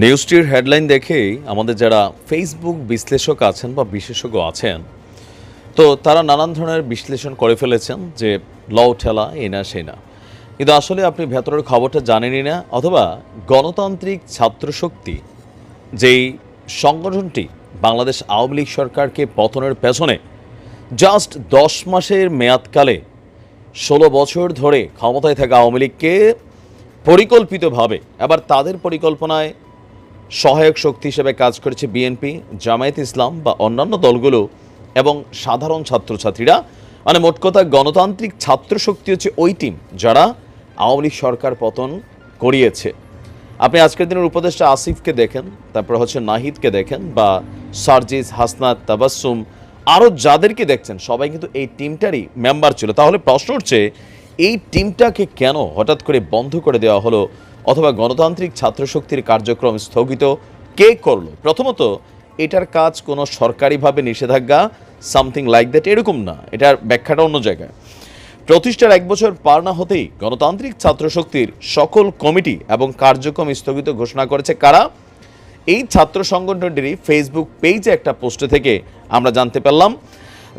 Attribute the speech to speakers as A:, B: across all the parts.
A: নিউজটির headline দেখেই আমাদের যারা ফেসবুক বিশ্লেষক আছেন বা বিশেষজ্ঞ আছেন, তো তারা নানান ধরনের বিশ্লেষণ করে ফেলেছেন যে লও ঠেলা এই না সেই না। কিন্তু আসলে আপনি ভেতরের খবরটা জানেনই না, অথবা গণতান্ত্রিক ছাত্র শক্তি যেই সংগঠনটি বাংলাদেশ আওয়ামী লীগ সরকারকে পতনের পেছনে জাস্ট দশ মাসের মেয়াদকালে ষোলো বছর ধরে ক্ষমতায় থাকা আওয়ামী লীগকে পরিকল্পিতভাবে আবার তাদের পরিকল্পনায় সহায়ক শক্তি হিসেবে কাজ করেছে বিএনপি, জামায়াত ইসলাম বা অন্যান্য দলগুলো এবং সাধারণ ছাত্রছাত্রীরা। মানে মোট কথা, গণতান্ত্রিক ছাত্র শক্তি হচ্ছে ওই টিম যারা আওয়ামী লীগ সরকার পতন করিয়েছে। আপনি আজকের দিনের উপদেষ্টা আসিফকে দেখেন, তারপর হচ্ছে নাহিদকে দেখেন বা সার্জিস, হাসনাত তাবাসুম আরও যাদেরকে দেখছেন, সবাই কিন্তু এই টিমটারই মেম্বার ছিল। তাহলে প্রশ্ন উঠছে, এই টিমটাকে কেন হঠাৎ করে বন্ধ করে দেওয়া হলো অথবা গণতান্ত্রিক ছাত্র শক্তির কার্যক্রম স্থগিত কে করল? প্রথমত, এটার কাজ কোনো সরকারিভাবে নিষেধাজ্ঞা, সামথিং লাইক দ্যাট, এরকম না। এটার ব্যাখ্যাটা অন্য জায়গায়। প্রতিষ্ঠার এক বছর পার না হতেই গণতান্ত্রিক ছাত্র শক্তির সকল কমিটি এবং কার্যক্রম স্থগিত ঘোষণা করেছে কারা? এই ছাত্র সংগঠনটিরই ফেসবুক পেজে একটা পোস্টে থেকে আমরা জানতে পারলাম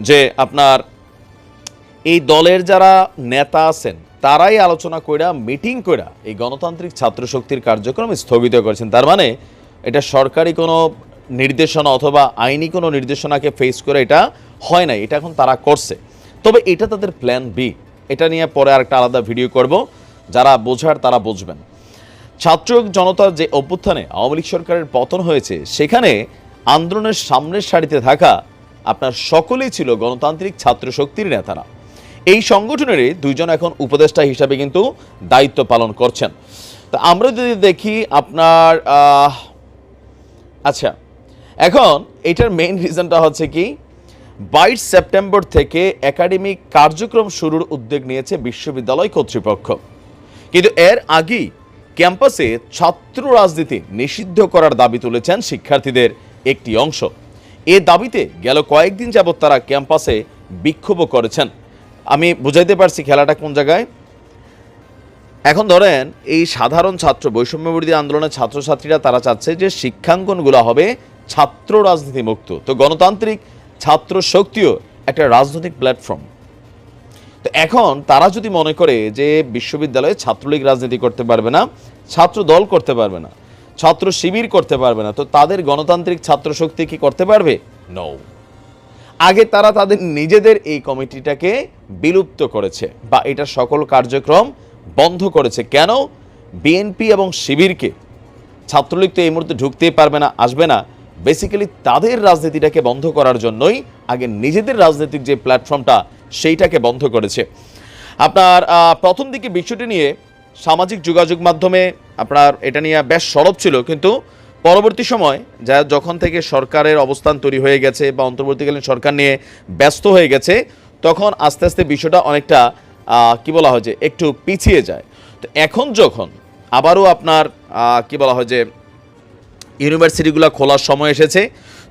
A: যে আপনার এই দলের যারা নেতা আছেন তারাই আলোচনা কইরা, মিটিং কইরা এই গণতান্ত্রিক ছাত্র শক্তির কার্যক্রম স্থগিত করেছেন। তার মানে এটা সরকারি কোনো নির্দেশনা অথবা আইনি কোনো নির্দেশনাকে ফেস করে এটা হয় না এটা এখন তারা করছে। তবে এটা তাদের প্ল্যান বি এটা নিয়ে পরে আরেকটা আলাদা ভিডিও করব, যারা বোঝার তারা বুঝবেন। ছাত্র জনতার যে অভ্যুত্থানে আওয়ামী লীগ সরকারের পতন হয়েছে, সেখানে আন্দোলনের সামনের সারিতে থাকা আপনার সকলেই ছিল গণতান্ত্রিক ছাত্র শক্তির নেতারা। এই সংগঠনেরই দুইজন এখন উপদেষ্টা হিসাবে কিন্তু দায়িত্ব পালন করছেন। তা আমরা যদি দেখি আপনার আচ্ছা এখন এটার মেইন রিজনটা হচ্ছে কি, বাইশ সেপ্টেম্বর থেকে একাডেমিক কার্যক্রম শুরুর উদ্যোগ নিয়েছে বিশ্ববিদ্যালয় কর্তৃপক্ষ। কিন্তু এর আগেই ক্যাম্পাসে ছাত্র রাজনীতি নিষিদ্ধ করার দাবি তুলেছেন শিক্ষার্থীদের একটি অংশ। এ দাবিতে গেল কয়েকদিন যাবৎ তারা ক্যাম্পাসে বিক্ষোভও করেছেন। আমি বুঝাইতে পারছি খেলাটা কোন জায়গায়। এখন ধরেন, এই সাধারণ ছাত্র, বৈষম্যবিরোধী আন্দোলনের ছাত্রছাত্রীরা তারা চাচ্ছে যে শিক্ষাঙ্গনগুলো হবে ছাত্র রাজনীতি মুক্ত তো গণতান্ত্রিক ছাত্র শক্তিও একটা রাজনৈতিক প্ল্যাটফর্ম তো এখন তারা যদি মনে করে যে বিশ্ববিদ্যালয়ে ছাত্রলীগ রাজনীতি করতে পারবে না, ছাত্র দল করতে পারবে না, ছাত্র শিবির করতে পারবে না, তো তাদের গণতান্ত্রিক ছাত্র শক্তি কি করতে পারবে? নৌ আগে তারা তাদের নিজেদের এই কমিটিটাকে বিলুপ্ত করেছে বা এটা সকল কার্যক্রম বন্ধ করেছে। কেন? বিএনপি এবং শিবিরকে ছাত্রলীগ তো এই মুহূর্তে ঢুকতেই পারবে না, আসবে না। বেসিক্যালি তাদের রাজনীতিটাকে বন্ধ করার জন্যই আগে নিজেদের রাজনৈতিক যে প্ল্যাটফর্মটা সেইটাকে বন্ধ করেছে। আপনার প্রথম দিকে বিষয়টি নিয়ে সামাজিক যোগাযোগ মাধ্যমে আপনার এটা নিয়ে বেশ সরব ছিল, কিন্তু পরবর্তী সময় যা যখন থেকে সরকারের অবস্থান তৈরি হয়ে গেছে বা অন্তর্বর্তীকালীন সরকার নিয়ে ব্যস্ত হয়ে গেছে তখন আস্তে আস্তে বিষয়টা অনেকটা কি বলা হয় যে একটু পিছিয়ে যায়। তো এখন যখন আবারও আপনার কি বলা হয় যে ইউনিভার্সিটিগুলো খোলার সময় এসেছে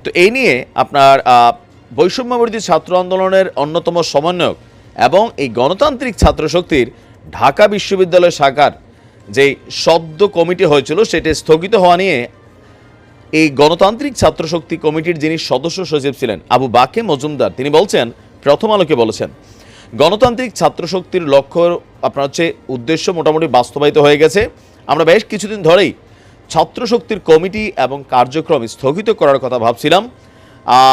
A: তো এই নিয়ে আপনার আহ, বৈষম্যবিরোধী ছাত্র আন্দোলনের অন্যতম সমন্বয়ক এবং এই গণতান্ত্রিক ছাত্র শক্তির ঢাকা বিশ্ববিদ্যালয় শাখার যে সদ্য কমিটি হয়েছিল সেটি স্থগিত হওয়া নিয়ে এই গণতান্ত্রিক ছাত্র শক্তি কমিটির যিনি সদস্য সচিব ছিলেন আবু বাকে মজুমদার, তিনি বলছেন, প্রথম আলোকে বলেছেন, গণতান্ত্রিক ছাত্র শক্তির লক্ষ্য আপনার হচ্ছে উদ্দেশ্য মোটামুটি বাস্তবায়িত হয়ে গেছে। আমরা বেশ কিছুদিন ধরেই ছাত্র শক্তির কমিটি এবং কার্যক্রম স্থগিত করার কথা ভাবছিলাম।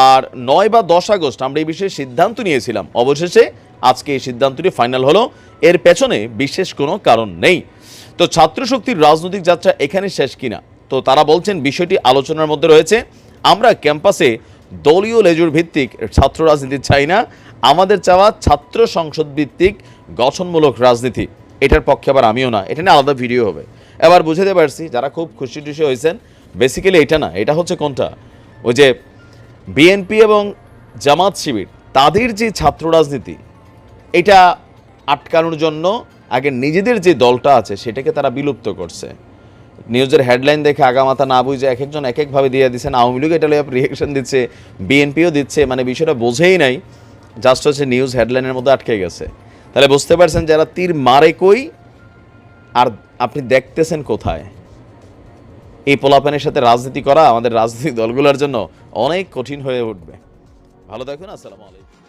A: আর নয় বা দশ আগস্ট আমরা এই বিষয়ে সিদ্ধান্ত নিয়েছিলাম। অবশেষে আজকে এই সিদ্ধান্তটি ফাইনাল হলো। এর পেছনে বিশেষ কোনো কারণ নেই। তো ছাত্র শক্তির রাজনৈতিক যাত্রা এখানে শেষ কিনা? তো তারা বলছেন বিষয়টি আলোচনার মধ্যে রয়েছে। আমরা ক্যাম্পাসে দলীয় লেজুর ভিত্তিক ছাত্র রাজনীতি চাই না। আমাদের চাওয়া ছাত্র সংসদ ভিত্তিক গঠনমূলক রাজনীতি। এটার পক্ষে আবার আমিও না। এটা নিয়ে আলাদা ভিডিও হবে। এবার বুঝাতে পারছি যারা খুব খুশি টুশি হয়েছেন বেসিক্যালি এটা না, এটা হচ্ছে কোনটা? ওই যে বিএনপি এবং জামাত শিবির, তাদের যে ছাত্র রাজনীতি, এটা আটকানোর জন্য আগে নিজেদের যে দলটা আছে, সেটাকে তারা বিলুপ্ত করছে। নিউজের হেডলাইন দেখে আগামাতা না বুঝে এক একজন এক একভাবে দিয়ে দিচ্ছেন আওয়ামী লীগ এটা রিয়েকশন দিচ্ছে বিএনপিও দিচ্ছে মানে বিষয়টা বোঝেই নাই। জাস্ট হচ্ছে নিউজ হেডলাইনের মধ্যে আটকে গেছে। তাহলে বুঝতে পারছেন যারা তীর মারে কই, আর আপনি দেখতেছেন কোথায়? এই পোলাপানের সাথে রাজনীতি করা আমাদের রাজনৈতিক দলগুলোর জন্য অনেক কঠিন হয়ে উঠবে। ভালো থাকুন, আসসালামু আলাইকুম।